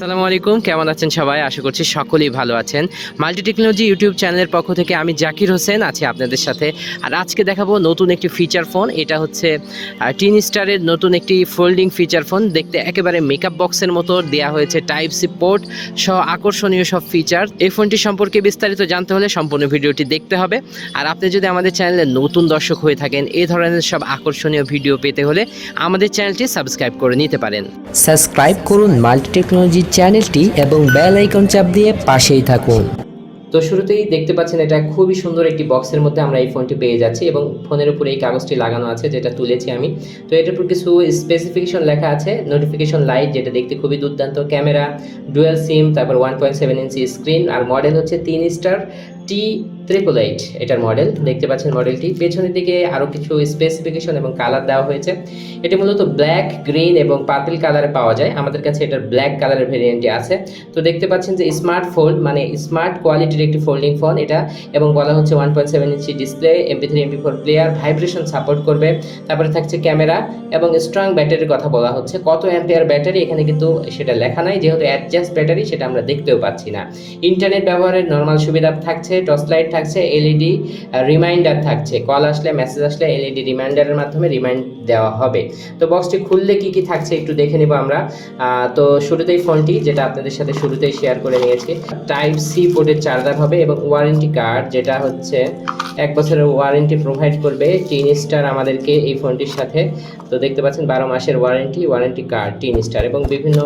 আসসালামু আলাইকুম। কেমন আছেন সবাই? আশা করছি সকলেই ভালো আছেন। মাল্টি টেকনোলজি ইউটিউব চ্যানেলের পক্ষ থেকে আমি জাকির হোসেন আছি আপনাদের সাথে। আর আজকে দেখাবো নতুন একটি ফিচার ফোন এটা হচ্ছে টিন স্টারের নতুন একটি ফোল্ডিং ফিচার ফোন দেখতে একেবারে মেকআপ বক্সের মতো দেওয়া হয়েছে টাইপ সি পোর্ট সহ আকর্ষণীয় সব ফিচার এই ফোনটি সম্পর্কে বিস্তারিত জানতে হলে সম্পূর্ণ ভিডিওটি দেখতে হবে। আর আপনি যদি আমাদের চ্যানেলে নতুন দর্শক হয়ে থাকেন এই ধরনের সব আকর্ষণীয় ভিডিও পেতে হলে আমাদের চ্যানেলটি সাবস্ক্রাইব করে নিতে পারেন। সাবস্ক্রাইব করুন মাল্টি টেকনোলজি চ্যানেলটি এবং বেল আইকন চাপ দিয়ে পাশেই থাকুন। তো শুরুতেই দেখতে পাচ্ছেন এটা খুবই সুন্দর একটি বক্সের মধ্যে আমরা এই ফোনটি পেয়ে যাচ্ছি এবং ফোনের উপরে এই কাগজটি লাগানো আছে, যেটা তুলেছি আমি। তো এটার উপর কিছু স্পেসিফিকেশন লেখা আছে নোটিফিকেশন লাইট যেটা দেখতে খুবই দুর্দান্ত। ক্যামেরা ডুয়েল সিম তারপর one point seven inch screen আর মডেল হচ্ছে তিন স্টার টি ট্রিপল এইট এটার মডেল দেখতে পাচ্ছেন মডেলটি পেছনের দিকে আরও কিছু স্পেসিফিকেশন এবং কালার দেওয়া হয়েছে। এটি মূলত ব্ল্যাক গ্রিন এবং পার্পল কালারে পাওয়া যায়। আমাদের কাছে এটার ব্ল্যাক কালারের ভেরিয়েন্টটি আছে। তো দেখতে পাচ্ছেন যে স্মার্ট ফোল্ড মানে স্মার্ট কোয়ালিটির একটি ফোল্ডিং ফোন এটা এবং বলা হচ্ছে one point seven inch display MP three MP four player vibration support করবে। তারপরে থাকছে ক্যামেরা এবং স্ট্রং ব্যাটারির কথা বলা হচ্ছে। কত অ্যাম্পিয়ার ব্যাটারি এখানে কিন্তু সেটা লেখা নাই। যেহেতু অ্যাডজাস্ট ব্যাটারি সেটা আমরা দেখতেও পাচ্ছি না। ইন্টারনেট ব্যবহারের নর্মাল সুবিধা থাকছে। টর্চ লাইট থাকছে এলইডি রিমাইন্ডার থাকছে। কল আসলে মেসেজ আসলে এলইডি রিমাইন্ডারের মাধ্যমে রিমাইন্ড দেওয়া হবে। তো বক্সটি খুললে কি কি থাকছে একটু দেখে নিব আমরা। তো শুরুতেই ফোনটি, যেটা আপনাদের সাথে শুরুতেই শেয়ার করে নিয়েছি। টাইপ সি পোর্টের চার্জার হবে এবং ওয়ারেন্টি কার্ড যেটা হচ্ছে এক বছরের ওয়ারেন্টি প্রোভাইড করবে টিন স্টার আমাদেরকে এই ফোনটির সাথে। তো দেখতে পাচ্ছেন, বারো মাসের warranty warranty card Tin Star এবং বিভিন্ন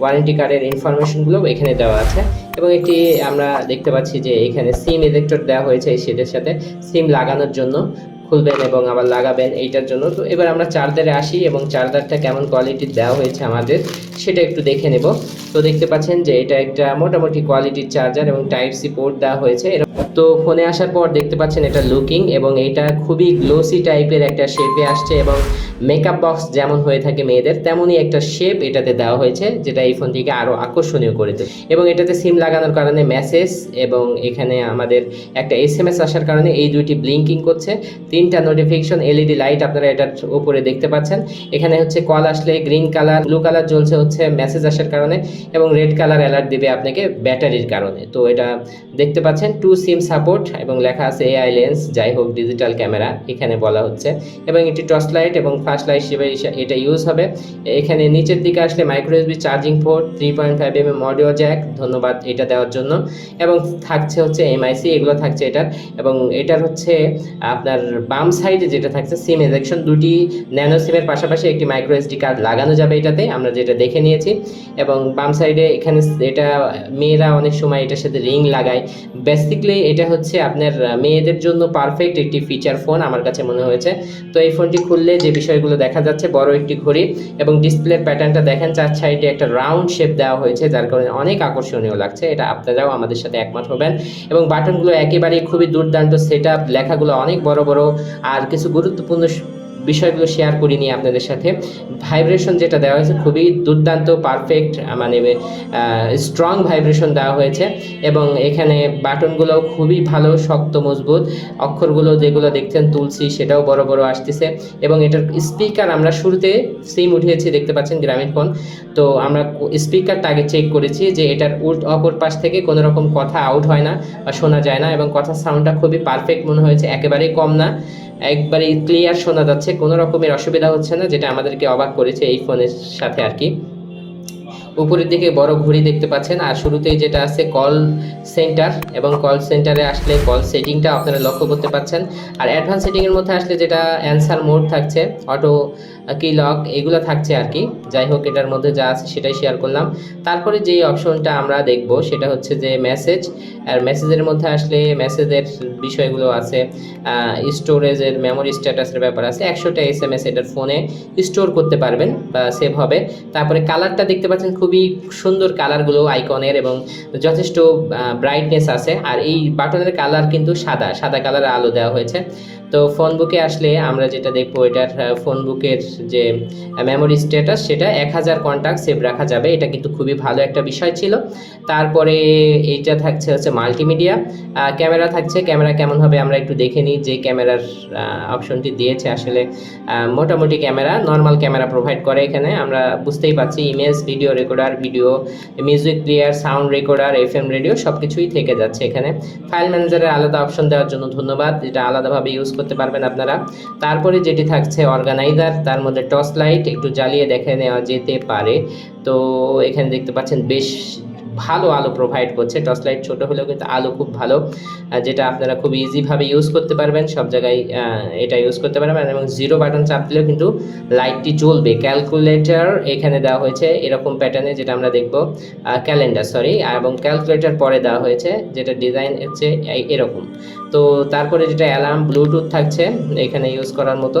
ওয়ারেন্টি কার্ডের ইনফরমেশনগুলো এখানে দেওয়া আছে। এবং এটি আমরা দেখতে পাচ্ছি যে এখানে সিম ইলেকট্রোড দেওয়া হয়েছে এই শেডের সাথে। সিম লাগানোর জন্য খুলবেন এবং আবার লাগাবেন এইটার জন্য। তো এবার আমরা চার্জারে আসি এবং চার্জারটা কেমন কোয়ালিটির দেওয়া হয়েছে আমাদের সেটা একটু দেখে নেব। তো দেখতে পাচ্ছেন যে এটা একটা মোটামুটি কোয়ালিটির চার্জার এবং টাইপ সি পোর্ট দেওয়া হয়েছে। তো ফোনে আসার পর দেখতে পাচ্ছেন এটা লুকিং এবং এটা খুবই গ্লোসি টাইপের একটা শেপে আসছে এবং মেকআপ বক্স যেমন হয়ে থাকে মেয়েদের, তেমনই একটা শেপ এটাতে দেওয়া হয়েছে, যেটা এই ফোনটিকে আরও আকর্ষণীয় করে দেয় এবং এটাতে সিম লাগানোর কারণে মেসেজ এবং এখানে আমাদের একটা এস এম এস আসার কারণে এই দুইটি ব্লিঙ্কিং করছে। তিনটা নোটিফিকেশন এলইডি লাইট আপনারা এটার উপরে দেখতে পাচ্ছেন। এখানে হচ্ছে কল আসলে গ্রিন কালার ব্লু কালার জ্বলছে হচ্ছে মেসেজ আসার কারণে এবং রেড কালার অ্যালার্ট দেবে আপনাকে ব্যাটারির কারণে। তো এটা দেখতে পাচ্ছেন টু সিম সাপোর্ট এবং লেখা আছে এআই লেন্স যাই হোক ডিজিটাল ক্যামেরা এখানে বলা হচ্ছে। এবং এটি টর্চ লাইট এবং ফ্ল্যাশ লাইট হিসেবে এটা ইউজ হবে। এখানে নিচের দিকে আসলে micro USB charging port three point five M audio jack ধন্যবাদ এটা দেওয়ার জন্য। এবং থাকছে হচ্ছে এমআইসি এগুলো থাকছে এটার। এবং এটার হচ্ছে আপনার বাম সাইডে যেটা থাকছে সিম এজেকশন দুটি ন্যানো সিমের পাশাপাশি একটি মাইক্রো এসডি কার্ড লাগানো যাবে এটাতে, আমরা যেটা দেখে নিয়েছি। এবং বাম সাইডে এখানে এটা, মেয়েরা অনেক সময় এটার সাথে রিং লাগায়। বেসিকলি এটা হচ্ছে আপনার মেয়েদের জন্য পারফেক্ট একটি ফিচার ফোন আমার কাছে মনে হয়েছে। তো এই ফোনটি খুললে যে বিষয়গুলো দেখা যাচ্ছে, বড় একটি ঘড়ি এবং ডিসপ্লের প্যাটার্নটা দেখেন, চার সাইডে একটা রাউন্ড শেপ দেওয়া হয়েছে, যার কারণে অনেক আকর্ষণীয় লাগছে। এটা আপনারাও আমাদের সাথে একমত হবেন। এবং বাটনগুলো একেবারেই খুবই দুর্দান্ত সেট আপ লেখাগুলো অনেক বড় বড়। আর কিছু গুরুত্বপূর্ণ বিষয়গুলো শেয়ার করি করিনি আপনাদের সাথে। ভাইব্রেশন যেটা দেওয়া হয়েছে খুবই দুর্দান্ত পারফেক্ট মানে স্ট্রং ভাইব্রেশন দেওয়া হয়েছে এবং এখানে বাটনগুলোও খুবই ভালো, শক্ত, মজবুত। অক্ষরগুলো যেগুলো দেখছেন তুলসী, সেটাও বড় বড় আসতেছে এবং এটার স্পিকার আমরা শুরুতে সিম উঠিয়েছি, দেখতে পাচ্ছেন গ্রামীণ ফোন তো আমরা স্পিকারটা আগে চেক করেছি যে এটার উল্ট অপর পাশ থেকে কোনো রকম কথা আউট হয় না বা শোনা যায় না এবং কথার সাউন্ডটা খুবই পারফেক্ট মনে হয়েছে, একেবারেই কম না। একবারে ক্লিয়ার শোনা যাচ্ছে। কোনো রকমের অসুবিধা হচ্ছে না, যেটা আমাদেরকে অবাক করেছে এই ফোনের সাথে আর কি। উপরের দিকে বড় ঘড়ি দেখতে পাচ্ছেন, আর শুরুতেই যেটা আছে কল সেন্টার এবং কল সেন্টারে আসলে কল সেটিংটা আপনারা লক্ষ্য করতে পাচ্ছেন। আর অ্যাডভান্স সেটিংয়ের মধ্যে আসলে যেটা অ্যান্সার মোড থাকছে অটো কি লক এগুলো থাকছে আর কি। যাই হোক, এটার মধ্যে যা আছে সেটাই শেয়ার করলাম। তারপরে যে অপশনটা আমরা দেখব সেটা হচ্ছে যে মেসেজ আর মেসেজের মধ্যে আসলে মেসেজের বিষয়গুলো আছে স্টোরেজের মেমোরি স্ট্যাটাসের ব্যাপার আছে। একশোটা এস এম এস এটার ফোনে স্টোর করতে পারবেন বা সেভ হবে। তারপরে কালারটা দেখতে পাচ্ছেন খুবই সুন্দর কালারগুলো আইকনের এবং যথেষ্ট ব্রাইটনেস আছে। আর এই বাটনের কালার কিন্তু সাদা সাদা কালারের আলো দেওয়া হয়েছে। তো ফোন বুকে আসলে আমরা যেটা দেখব, এটার ফোন বুকের যে মেমোরি স্ট্যাটাস সেটা এক হাজার কন্ট্যাক্ট সেভ রাখা যাবে। এটা কিন্তু খুবই ভালো একটা বিষয় ছিল। তারপরে এইটা থাকছে হচ্ছে মাল্টিমিডিয়া ক্যামেরা থাকছে। ক্যামেরা কেমন হবে আমরা একটু দেখে নিই। যে ক্যামেরার অপশনটি দিয়েছে আসলে মোটামুটি ক্যামেরা নর্মাল ক্যামেরা প্রোভাইড করে এখানে। আমরা বুঝতেই পারছি image video record recorder video music player sound recorder F M radio সব কিছুই থেকে যাচ্ছে এখানে। ফাইল ম্যানেজারের আলাদা অপশন দেওয়ার জন্য ধন্যবাদ। যেটা আলাদাভাবে ইউজ করতে পারবেন আপনারা। তারপরে যেটি থাকছে অর্গানাইজার তার মধ্যে টর্চ লাইট একটু জ্বালিয়ে দেখে নেওয়া যেতে পারে। তো এখানে দেখতে পাচ্ছেন বেশ ভালো আলো প্রোভাইড করছে। টর্চ লাইট ছোটো হলেও কিন্তু আলো খুব ভালো যেটা আপনারা খুব ইজিভাবে ইউজ করতে পারবেন। সব জায়গায় এটা ইউজ করতে পারবেন। এবং জিরো বাটন চাপ দিলেও কিন্তু লাইটটি জ্বলবে। ক্যালকুলেটর এখানে দেওয়া হয়েছে এরকম প্যাটার্নে যেটা আমরা দেখব ক্যালেন্ডার সরি এবং ক্যালকুলেটর পরে দেওয়া হয়েছে, যেটা ডিজাইন হচ্ছে এরকম। তো তারপরে যেটা অ্যালার্ম ব্লুটুথ থাকছে এখানে ইউজ করার মতো।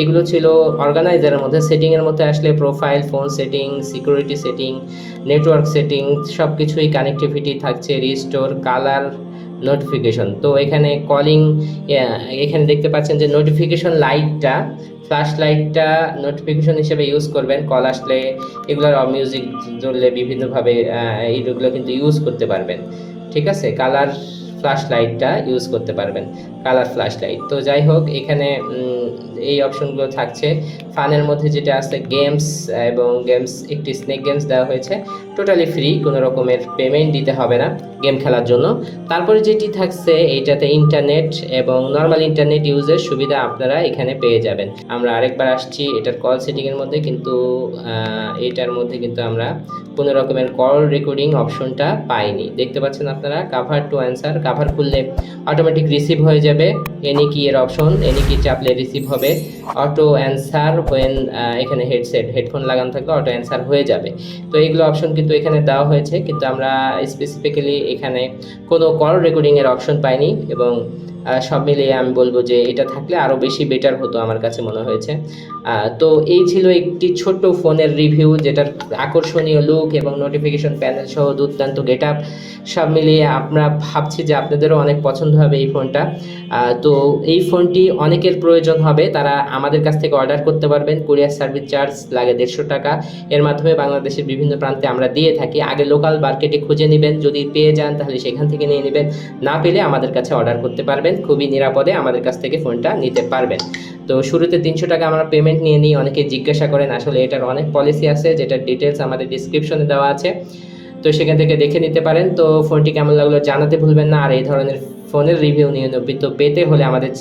এগুলো ছিল অর্গানাইজারের মধ্যে সেটিংয়ের মধ্যে আসলে profile phone setting security setting network setting সব কিছুই কানেক্টিভিটি থাকছে রিস্টোর কালার নোটিফিকেশন তো এখানে কলিং এখানে দেখতে পাচ্ছেন যে নোটিফিকেশন লাইটটা ফ্ল্যাশ লাইটটা নোটিফিকেশন হিসেবে ইউজ করবেন। কল আসলে এগুলোর মিউজিক জ্বললে বিভিন্নভাবে এইগুলো কিন্তু ইউজ করতে পারবেন। ঠিক আছে? কালার ফ্ল্যাশ লাইটটা ইউজ করতে পারবেন কালার ফ্ল্যাশ লাইট তো যাই হোক এখানে এই অপশনগুলো থাকছে। ফানের মধ্যে যেটা আছে গেমস এবং গেমস একটি স্নেক গেমস দেওয়া হয়েছে। টোটালি ফ্রি কোনো রকমের পেমেন্ট দিতে হবে না গেম খেলার জন্য। তারপরে যেটি থাকছে, এইটাতে ইন্টারনেট এবং নর্মাল ইন্টারনেট ইউজের সুবিধা আপনারা এখানে পেয়ে যাবেন। আমরা আরেকবার আসছি, এটার কল সেটিংয়ের মধ্যে, কিন্তু এটার মধ্যে কিন্তু আমরা কোনো রকমের কল রেকর্ডিং অপশনটা পাইনি। দেখতে পাচ্ছেন আপনারা কাভার টু অ্যান্সার কাভার খুললে অটোমেটিক রিসিভ হয়ে যাবে। এনি কি এর অপশন এনি কি চাপলে রিসিভ হবে। অটো অ্যান্সার হোয়েন এখানে হেডসেট হেডফোন লাগানো থাকলে অটো অ্যান্সার হয়ে যাবে। তো এইগুলো অপশন কিন্তু এখানে দেওয়া হয়েছে, কিন্তু আমরা স্পেসিফিক্যালি এখানে কোনো কল রেকর্ডিংয়ের অপশন পাইনি এবং সব মিলিয়ে আমি বলব যে এটা থাকলে আরও বেশি বেটার হতো আমার কাছে মনে হয়েছে। তো এই ছিল একটি ছোট্ট ফোনের রিভিউ যেটার আকর্ষণীয় লুক এবং নোটিফিকেশন প্যানেল সহ দুর্দান্ত গেট আপ সব মিলিয়ে আমরা ভাবছি যে আপনাদেরও অনেক পছন্দ হবে এই ফোনটা। তো এই ফোনটি অনেকের প্রয়োজন হবে, তারা আমাদের কাছ থেকে অর্ডার করতে পারবেন। কুরিয়ার সার্ভিস চার্জ লাগে দেড়শো টাকা। এর মাধ্যমে বাংলাদেশের বিভিন্ন প্রান্তে আমরা দিয়ে থাকি। আগে লোকাল মার্কেটে খুঁজে নেবেন, যদি পেয়ে যান তাহলে সেখান থেকে নিয়ে নেবেন। না পেলে আমাদের কাছে অর্ডার করতে পারবেন, খুবই নিরাপদে আমাদের কাছ থেকে ফোনটা নিতে পারবেন। তো শুরুতে তিনশো টাকা আমরা পেমেন্ট নিয়ে নিই, অনেকে জিজ্ঞাসা করেন, আসলে এটার অনেক পলিসি আছে, যেটার ডিটেলস আমাদের ডিসক্রিপশনে দেওয়া আছে। তো সেখান থেকে দেখে নিতে পারেন। তো ফোনটি কেমন লাগল জানাতে ভুলবেন না, আর এই ধরনের ফোনের রিভিউ নিয়মিত পেতে হলে আমাদের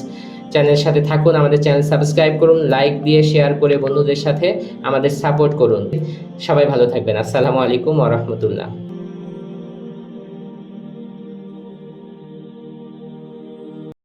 চ্যানেলের সাথে থাকুন, আমাদের চ্যানেল সাবস্ক্রাইব করুন লাইক দিয়ে শেয়ার করে বন্ধুদের সাথে আমাদের সাপোর্ট করুন। সবাই ভালো থাকবেন। আসসালামু আলাইকুম ওরহমতুল্লাহ